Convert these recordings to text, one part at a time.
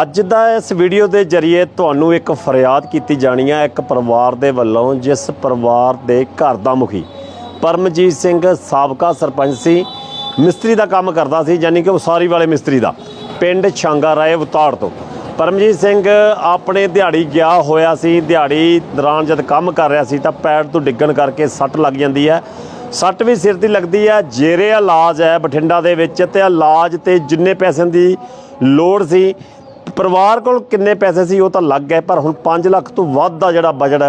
ਅੱਜ ਦਾ ਇਸ ਵੀਡੀਓ ਦੇ ਜ਼ਰੀਏ ਤੁਹਾਨੂੰ ਇੱਕ ਫਰਿਆਦ ਕੀਤੀ ਜਾਣੀ ਹੈ ਇੱਕ ਪਰਿਵਾਰ ਦੇ ਵੱਲੋਂ, ਜਿਸ ਪਰਿਵਾਰ ਦੇ ਘਰ ਦਾ ਮੁਖੀ ਪਰਮਜੀਤ ਸਿੰਘ ਸਾਬਕਾ ਸਰਪੰਚ ਸੀ, ਮਿਸਤਰੀ ਦਾ ਕੰਮ ਕਰਦਾ ਸੀ, ਯਾਨੀ ਕਿ ਉਸਾਰੀ ਵਾਲੇ ਮਿਸਤਰੀ ਦਾ, ਪਿੰਡ ਛਾਂਗਾ ਰਾਏ ਉਤਾੜ ਤੋਂ। ਪਰਮਜੀਤ ਸਿੰਘ ਆਪਣੇ ਦਿਹਾੜੀ ਗਿਆ ਹੋਇਆ ਸੀ, ਦਿਹਾੜੀ ਦੌਰਾਨ ਜਦ ਕੰਮ ਕਰ ਰਿਹਾ ਸੀ ਤਾਂ ਪੈਰ ਤੋਂ ਡਿੱਗਣ ਕਰਕੇ ਸੱਟ ਲੱਗ ਜਾਂਦੀ ਹੈ। ਸੱਟ ਵੀ ਸਿਰ ਦੀ ਲੱਗਦੀ ਹੈ, ਜੇਰੇ ਇਲਾਜ ਹੈ ਬਠਿੰਡਾ ਦੇ ਵਿੱਚ ਤੇ ਇਲਾਜ ਤੇ ਜਿੰਨੇ ਪੈਸਿਆਂ ਦੀ ਲੋੜ ਸੀ ਪਰਿਵਾਰ ਕੋਲ ਕਿੰਨੇ ਪੈਸੇ ਸੀ ਉਹ ਤਾਂ ਲੱਗ ਗਏ ਪਰ ਹੁਣ 5 ਲੱਖ ਤੋਂ ਵੱਧ ਦਾ ਜਿਹੜਾ ਬਜਟ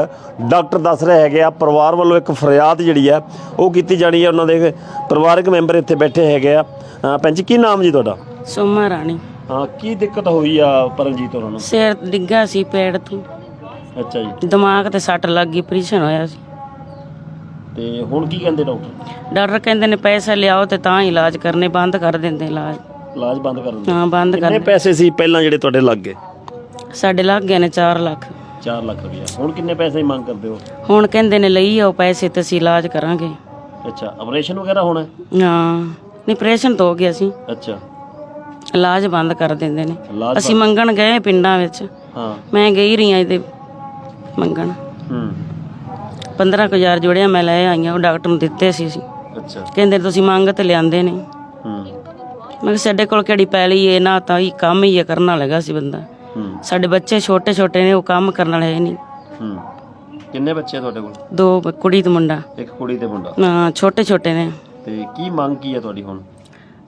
ਡਾਕਟਰ ਦੱਸ ਰਹੇ ਹੈਗੇ ਆ ਪਰਿਵਾਰ ਵੱਲੋਂ ਇੱਕ ਫਰਿਆਦ ਜਿਹੜੀ ਆ ਉਹ ਕੀਤੀ ਜਾਣੀ ਹੈ ਉਹਨਾਂ ਦੇ ਪਰਿਵਾਰਕ ਮੈਂਬਰ ਇੱਥੇ ਬੈਠੇ ਹੈਗੇ ਆ। ਜੀ ਕੀ ਨਾਮ ਜੀ ਤੁਹਾਡਾ? ਸੋਮਾ ਰਾਣੀ। ਹਾਂ ਕੀ ਦਿੱਕਤ ਹੋਈ ਆ ਪਰਮਜੀਤ ਉਹਨਾਂ ਨੂੰ? ਸਿਰ ਡਿੱਗਾ ਸੀ ਪੇੜ ਤੋਂ। ਅੱਛਾ ਜੀ। ਦਿਮਾਗ ਤੇ ਸੱਟ ਲੱਗ ਗਈ ਆਪਰੇਸ਼ਨ ਹੋਇਆ ਸੀ। ਤੇ ਹੁਣ ਕੀ ਕਹਿੰਦੇ ਡਾਕਟਰ? ਡਾਕਟਰ ਕਹਿੰਦੇ ਨੇ ਪੈਸਾ ਲਿਆਓ ਤੇ ਤਾਂ ਇਲਾਜ ਕਰਨੇ ਬੰਦ ਕਰ ਦਿੰਦੇ ਇਲਾਜ। ਇਲਾਜ ਬੰਦ ਕਰ ਦਿੰਦੇ। ਹਾਂ ਬੰਦ ਕਿੰਨੇ ਕਰ ਪੈਸੇ ਸੀ ਪਹਿਲਾਂ ਜਿਹੜੇ ਤੁਹਾਡੇ ਲੱਗ? ਗਏ ਸਾਡੇ ਲੱਗ ਗਏ ਨੇ 4 ਲੱਖ। 4 ਲੱਖ ਰੁਪਇਆ। ਹੁਣ ਕਿੰਨੇ ਪੈਸੇ ਦੀ ਮੰਗ ਕਰਦੇ ਹੋ? ਹੁਣ ਕਹਿੰਦੇ ਨੇ ਲਈ ਆਓ ਪੈਸੇ ਤੇ ਅਸੀਂ ਇਲਾਜ ਕਰਾਂਗੇ। ਅੱਛਾ ਆਪਰੇਸ਼ਨ ਵਗੈਰਾ ਹੋਣਾ ਹੈ? ਹਾਂ ਨਹੀਂ ਆਪਰੇਸ਼ਨ ਤਾਂ ਹੋ ਗਿਆ ਸੀ। ਅੱਛਾ। ਇਲਾਜ ਬੰਦ ਕਰ ਦਿੰਦੇ ਨੇ। ਇਲਾਜ ਅਸੀਂ ਮੰਗਣ ਗਏ ਪਿੰਡਾਂ ਵਿੱਚ। ਹਾਂ। ਮੈਂ ਗਈ ਰਹੀ ਆ ਇਹਦੇ ਮੰਗਣ। ਹੂੰ। 15000 ਜੋੜਿਆ ਮੈਂ ਲੈ ਆਈਆਂ ਉਹ ਡਾਕਟਰ ਨੂੰ ਦਿੱਤੇ ਸੀ ਅਸੀਂ। ਅੱਛਾ। ਕਹਿੰਦੇ ਤੁਸੀਂ ਮੰਗ ਤੇ ਲਿਆਂਦੇ ਨੇ ਹੂੰ। ਮੈਂ ਕਿਹਾ ਸਾਡੇ ਕੋਲ ਕਿਹੜੀ ਪੈਲੀ ਏ ਨਾ ਤਾਂ ਹੀ ਕੰਮ ਹੀ ਇਹ ਕਰਨ ਵਾਲਾ ਹੈਗਾ ਸੀ ਬੰਦਾ। ਹੂੰ। ਸਾਡੇ ਬੱਚੇ ਛੋਟੇ ਛੋਟੇ ਨੇ ਉਹ ਕੰਮ ਕਰਨ ਵਾਲੇ ਹੈ ਨਹੀਂ। ਹੂੰ। ਕਿੰਨੇ ਬੱਚੇ ਆ ਤੁਹਾਡੇ ਕੋਲ? ਦੋ ਬ- ਕੁੜੀ ਤੇ ਮੁੰਡਾ। ਇੱਕ ਕੁੜੀ ਤੇ ਮੁੰਡਾ। ਨਾ ਛੋਟੇ ਛੋਟੇ ਨੇ। ਤੇ ਕੀ ਮੰਗ ਕੀ ਹੈ ਤੁਹਾਡੀ ਹੁਣ?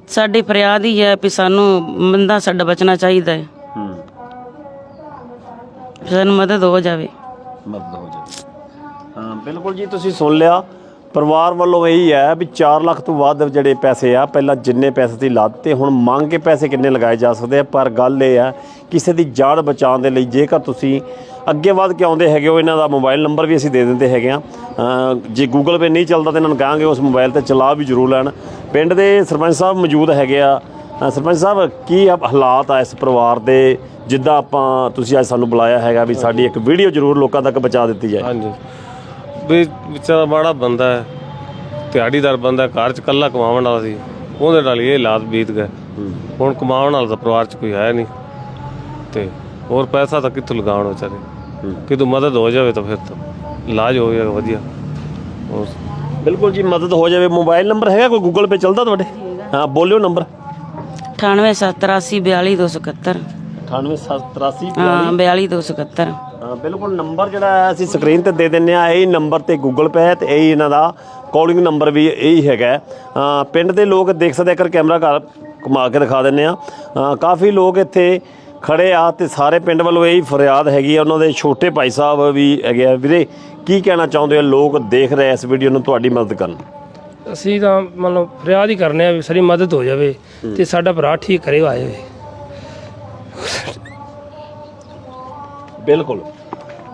ਸਾਡੀ ਫਰਿਆਦ ਹੀ ਹੈ ਵੀ ਸਾਨੂੰ ਬੰਦਾ ਸਾਡਾ ਬਚਣਾ ਚਾਹੀਦਾ ਹੈ। ਹੂੰ। ਵੀ ਸਾਨੂੰ ਮਦਦ ਹੋ ਜਾਵੇ। ਮਦਦ ਹੋ ਜਾਵੇ। ਹਾਂ ਬਿਲਕੁਲ ਜੀ ਤੁਸੀਂ ਸੁਣ ਲਿਆ। ਪਰਿਵਾਰ ਵੱਲੋਂ ਇਹੀ ਹੈ ਵੀ 4 ਲੱਖ ਤੋਂ ਵੱਧ ਜਿਹੜੇ ਪੈਸੇ ਆ, ਪਹਿਲਾਂ ਜਿੰਨੇ ਪੈਸੇ ਦੀ ਲਾਦ ਤੇ ਹੁਣ ਮੰਗ ਕੇ ਪੈਸੇ ਕਿੰਨੇ ਲਗਾਏ ਜਾ ਸਕਦੇ ਆ, ਪਰ ਗੱਲ ਇਹ ਆ ਕਿਸੇ ਦੀ ਜਾਨ ਬਚਾਉਣ ਦੇ ਲਈ ਜੇਕਰ ਤੁਸੀਂ ਅੱਗੇ ਵੱਧ ਕੇ ਆਉਂਦੇ ਹੈਗੇ ਹੋ, ਇਹਨਾਂ ਦਾ ਮੋਬਾਈਲ ਨੰਬਰ ਵੀ ਅਸੀਂ ਦੇ ਦਿੰਦੇ ਹੈਗੇ ਆ ਜੇ ਗੂਗਲ ਪੇ ਨਹੀਂ ਚੱਲਦਾ ਤਾਂ ਇਹਨਾਂ ਨੂੰ ਕਹਾਂਗੇ ਉਸ ਮੋਬਾਈਲ ਤੇ ਚਲਾ ਵੀ ਜ਼ਰੂਰ ਲੈਣ। ਪਿੰਡ ਦੇ ਸਰਪੰਚ ਸਾਹਿਬ ਮੌਜੂਦ ਹੈਗੇ ਆ। ਸਰਪੰਚ ਸਾਹਿਬ, ਕੀ ਹਾਲਾਤ ਆ ਇਸ ਪਰਿਵਾਰ ਦੇ? ਜਿੱਦਾਂ ਆਪਾਂ ਤੁਸੀਂ ਅੱਜ ਸਾਨੂੰ ਬੁਲਾਇਆ ਹੈਗਾ ਵੀ ਸਾਡੀ ਇੱਕ ਵੀਡੀਓ ਜ਼ਰੂਰ ਲੋਕਾਂ ਤੱਕ ਪਹੁੰਚਾ ਦਿੱਤੀ ਜਾਏ। ਹਾਂਜੀ। ਵੀ ਵਿਚਾਰਾ ਮਾੜਾ ਬੰਦਾ ਹੈ ਦਿਹਾੜੀਦਾਰ ਬੰਦਾ ਘਰ ਚ ਕੱਲਾ ਕਮਾਉਣ ਵਾਲਾ ਸੀ ਉਹਦੇ ਨਾਲ ਹੀ ਇਹ ਹਾਲਾਤ ਬੀਤ ਗਏ। ਹੁਣ ਕਮਾਉਣ ਵਾਲਾ ਤਾਂ ਪਰਿਵਾਰ ਚ ਕੋਈ ਹੈ ਨਹੀਂ। ਤੇ ਹੋਰ ਪੈਸਾ ਤਾਂ ਕਿੱਥੋਂ ਲਗਾਉਣ ਵਿਚਾਰੇ? ਕਿਤੋਂ ਮਦਦ ਹੋ ਜਾਵੇ ਤਾਂ ਫਿਰ ਤਾਂ ਇਲਾਜ ਹੋ ਜਾਏਗਾ ਵਧੀਆ। ਹੋਰ ਬਿਲਕੁਲ ਜੀ ਮਦਦ ਹੋ ਜਾਵੇ। ਮੋਬਾਈਲ ਨੰਬਰ ਹੈਗਾ ਕੋਈ? ਗੂਗਲ ਪੇ ਚੱਲਦਾ ਤੁਹਾਡੇ? ਹਾਂ। ਬੋਲਿਓ ਨੰਬਰ। 9878824271 9883 ਹਾਂ 42271 ਹਾਂ ਬਿਲਕੁਲ ਨੰਬਰ ਜਿਹੜਾ ਹੈ ਅਸੀਂ ਸਕਰੀਨ ਤੇ ਦੇ ਦਿੰਨੇ ਆ ਇਹ ਨੰਬਰ ਤੇ ਗੂਗਲ ਪੇ ਹੈ ਤੇ ਇਹ ਇਹਨਾਂ ਦਾ ਕਾਲਿੰਗ ਨੰਬਰ ਵੀ ਇਹੀ ਹੈਗਾ ਪਿੰਡ ਦੇ ਲੋਕ ਦੇਖ ਸਕਦੇ ਆ, ਇੱਕ ਕੈਮਰਾ ਘਰ ਘੁਮਾ ਕੇ ਦਿਖਾ ਦਿੰਨੇ ਆ। ਕਾਫੀ ਲੋਕ ਇੱਥੇ ਖੜੇ ਆ ਤੇ ਸਾਰੇ ਪਿੰਡ ਵੱਲੋਂ ਇਹੀ ਫਰਿਆਦ ਹੈਗੀ ਆ ਉਹਨਾਂ ਦੇ ਛੋਟੇ ਭਾਈ ਸਾਹਿਬ ਵੀ ਹੈਗੇ ਆ। ਵੀਰੇ ਕੀ ਕਹਿਣਾ ਚਾਹੁੰਦੇ ਆ ਲੋਕ ਦੇਖ ਰਹੇ ਇਸ ਵੀਡੀਓ ਨੂੰ ਤੁਹਾਡੀ ਮਦਦ ਕਰਨ। ਅਸੀਂ ਤਾਂ ਮਤਲਬ ਫਰਿਆਦ ਹੀ ਕਰਨੇ ਆ ਵੀ ਸਾਡੀ ਮਦਦ ਹੋ ਜਾਵੇ ਤੇ ਸਾਡਾ ਭਰਾ ਠੀਕ ਕਰੇ ਆ ਜਾਵੇ। ਬਿਲਕੁਲ।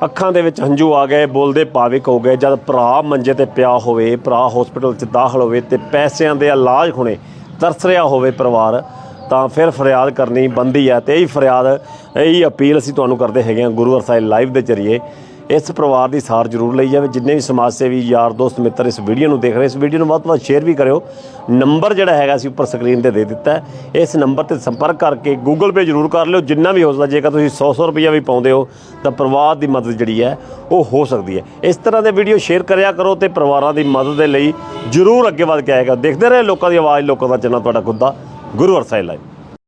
ਅੱਖਾਂ ਦੇ ਵਿੱਚ ਹੰਝੂ ਆ ਗਏ, ਬੋਲਦੇ ਭਾਵਿਕ ਹੋ ਗਏ। ਜਦ ਭਰਾ ਮੰਜੇ ਤੇ ਪਿਆ ਹੋਵੇ, ਭਰਾ ਹਸਪੀਟਲ 'ਚ ਦਾਖਲ ਹੋਵੇ ਤੇ ਪੈਸਿਆਂ ਦੇ ਇਲਾਜ ਹੋਣੇ ਤਰਸ ਰਿਹਾ ਹੋਵੇ ਪਰਿਵਾਰ, ਤਾਂ ਫਿਰ ਫਰਿਆਦ ਕਰਨੀ ਬੰਦੀ ਹੈ। ਤੇ ਇਹੀ ਫਰਿਆਦ, ਇਹੀ ਅਪੀਲ ਅਸੀਂ ਤੁਹਾਨੂੰ ਕਰਦੇ ਹੈਗੇ ਹਾਂ ਗੁਰੂ ਸਾਹਿਬ ਲਾਈਵ ਦੇ ਜ਼ਰੀਏ। ਇਸ ਪਰਿਵਾਰ ਦੀ ਸਾਰ ਜ਼ਰੂਰ ਲਈ ਜਾਵੇ। ਜਿੰਨੇ ਵੀ ਸਮਾਜ ਸੇਵੀ, ਯਾਰ, ਦੋਸਤ, ਮਿੱਤਰ ਇਸ ਵੀਡੀਓ ਨੂੰ ਦੇਖ ਰਹੇ ਇਸ ਵੀਡੀਓ ਨੂੰ ਵੱਧ ਤੋਂ ਵੱਧ ਸ਼ੇਅਰ ਵੀ ਕਰਿਓ। ਨੰਬਰ ਜਿਹੜਾ ਹੈਗਾ ਅਸੀਂ ਉੱਪਰ ਸਕਰੀਨ ਤੇ ਦੇ ਦਿੱਤਾ ਇਸ ਨੰਬਰ ਤੇ ਸੰਪਰਕ ਕਰਕੇ ਗੂਗਲ ਪੇ ਜ਼ਰੂਰ ਕਰ ਲਿਓ। ਜਿੰਨਾ ਵੀ ਹੋ ਸਕਦਾ ਜੇਕਰ ਤੁਸੀਂ 100-100 ਰੁਪਈਆ ਵੀ ਪਾਉਂਦੇ ਹੋ, ਤਾਂ ਪਰਿਵਾਰ ਦੀ ਮਦਦ ਜਿਹੜੀ ਹੈ, ਉਹ ਹੋ ਸਕਦੀ ਹੈ। ਇਸ ਤਰ੍ਹਾਂ ਦੇ ਵੀਡੀਓ ਸ਼ੇਅਰ ਕਰਿਆ ਕਰੋ ਤੇ ਪਰਿਵਾਰਾਂ ਦੀ ਮਦਦ ਦੇ ਲਈ ਜ਼ਰੂਰ ਅੱਗੇ ਵਧ ਕੇ ਆਏਗਾ। ਦੇਖਦੇ ਰਹੇ ਲੋਕਾਂ ਦੀ ਆਵਾਜ਼, ਲੋਕਾਂ ਦਾ ਚੈਨਲ ਤੁਹਾਡਾ ਖੁਦ। ਦਾ ਗੁਰੂ ਅਰਸਾਈ ਲਾਈਵ।